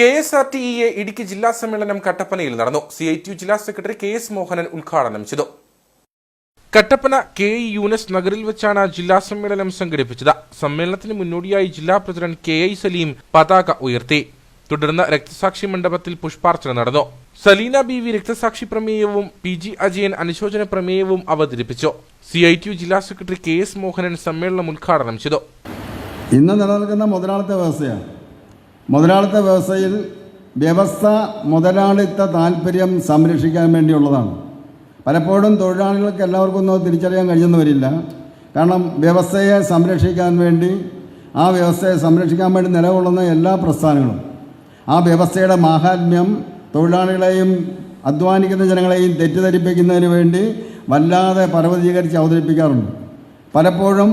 K S R T E Idukki ജില്ലാ സമ്മേളനം കട്ടപ്പനയിൽ നടന്നു. സി ഐ ടി യു ജില്ലാ സെക്രട്ടറി കെ എസ് മോഹനൻ ഉദ്ഘാടനം ചെയ്തു. കട്ടപ്പന കെ ഇ യൂനസ് നഗറിൽ വെച്ചാണ് ജില്ലാ സമ്മേളനം സംഘടിപ്പിച്ചത്. സമ്മേളനത്തിന് മുന്നോടിയായി ജില്ലാ പ്രസിഡന്റ് കെ ഐ സലീം പതാക ഉയർത്തി. തുടർന്ന് രക്തസാക്ഷി മണ്ഡപത്തിൽ പുഷ്പാർച്ചന നടന്നു. സലീന ബി വി രക്തസാക്ഷി പ്രമേയവും പി ജി അജയൻ അനുശോചന പ്രമേയവും അവതരിപ്പിച്ചു. സി ഐ ടി യു ജില്ലാ സെക്രട്ടറി കെ എസ് മോഹനൻ സമ്മേളനം ഉദ്ഘാടനം ചെയ്തു. ഇന്ന് നിലനിൽക്കുന്ന മുതലാളിത്ത വ്യവസ്ഥയാണ്. മുതലാളിത്ത വ്യവസ്ഥയിൽ വ്യവസ്ഥ മുതലാളിത്ത താല്പര്യം സംരക്ഷിക്കാൻ വേണ്ടിയുള്ളതാണ്. പലപ്പോഴും തൊഴിലാളികൾക്ക് എല്ലാവർക്കും ഒന്നും തിരിച്ചറിയാൻ കഴിയുന്നു വരില്ല കാരണം വ്യവസ്ഥയെ സംരക്ഷിക്കാൻ വേണ്ടി ആ വ്യവസ്ഥയെ സംരക്ഷിക്കാൻ വേണ്ടി നിലകൊള്ളുന്ന എല്ലാ പ്രസ്ഥാനങ്ങളും ആ വ്യവസ്ഥയുടെ മാഹാത്മ്യം തൊഴിലാളികളെയും അധ്വാനിക്കുന്ന ജനങ്ങളെയും തെറ്റിദ്ധരിപ്പിക്കുന്നതിന് വേണ്ടി വല്ലാതെ പർവതീകരിച്ച് അവതരിപ്പിക്കാറുണ്ട്. പലപ്പോഴും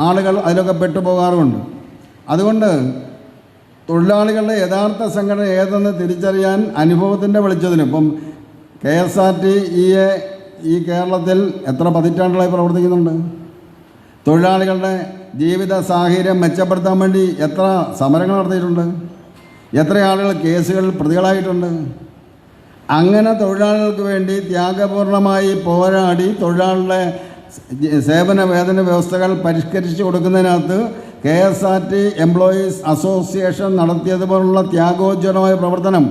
ആളുകൾ അതിലൊക്കെ പെട്ടുപോകാറുമുണ്ട്. അതുകൊണ്ട് തൊഴിലാളികളുടെ യഥാർത്ഥ സംഘടന ഏതെന്ന് തിരിച്ചറിയാൻ അനുഭവത്തിന്റെ വെളിച്ചത്തിന് ഇപ്പം കെ എസ് ആർ ടി ഇയെ ഈ കേരളത്തിൽ എത്ര പതിറ്റാണ്ടുകളായി പ്രവർത്തിക്കുന്നുണ്ട്? തൊഴിലാളികളുടെ ജീവിത സാഹചര്യം മെച്ചപ്പെടുത്താൻ വേണ്ടി എത്ര സമരങ്ങൾ നടത്തിയിട്ടുണ്ട്? എത്ര ആളുകൾ കേസുകളിൽ പ്രതികളായിട്ടുണ്ട്? അങ്ങനെ തൊഴിലാളികൾക്ക് വേണ്ടി ത്യാഗപൂർണമായി പോരാടി തൊഴിലാളികളുടെ സേവന വേതന വ്യവസ്ഥകൾ പരിഷ്കരിച്ചു കൊടുക്കുന്നതിനകത്ത് K S R T employees association നടത്തിയതുപോലുള്ള ത്യാഗോജ്വലമായ പ്രവർത്തനം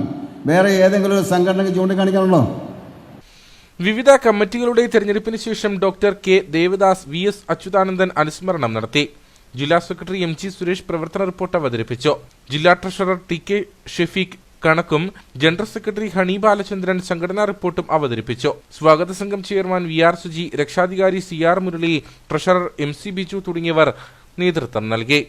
വേറെ ഏതെങ്കിലും ഒരു സംഘടനയ്ക്ക് ചൂണ്ടിക്കാണിക്കാനുണ്ടോ? വിവിധ കമ്മിറ്റികളുടെ തെരഞ്ഞെടുപ്പിന് ശേഷം doctor K Devadas V S Achuthanandan അനുസ്മരണം നടത്തി. ജില്ലാ സെക്രട്ടറി എം ജി സുരേഷ് പ്രവർത്തന റിപ്പോർട്ട് അവതരിപ്പിച്ചു. ജില്ലാ ട്രഷറർ ടി കെ ഷെഫീഖ് കണക്കും ജനറൽ സെക്രട്ടറി ഹണി ബാലചന്ദ്രൻ സംഘടനാ റിപ്പോർട്ടും അവതരിപ്പിച്ചു. സ്വാഗത സംഘം ചെയർമാൻ വി ആർ സുജി രക്ഷാധികാരി C R Murali treasurer M C Biju തുടങ്ങിയവർ നേതൃത്വം നൽകി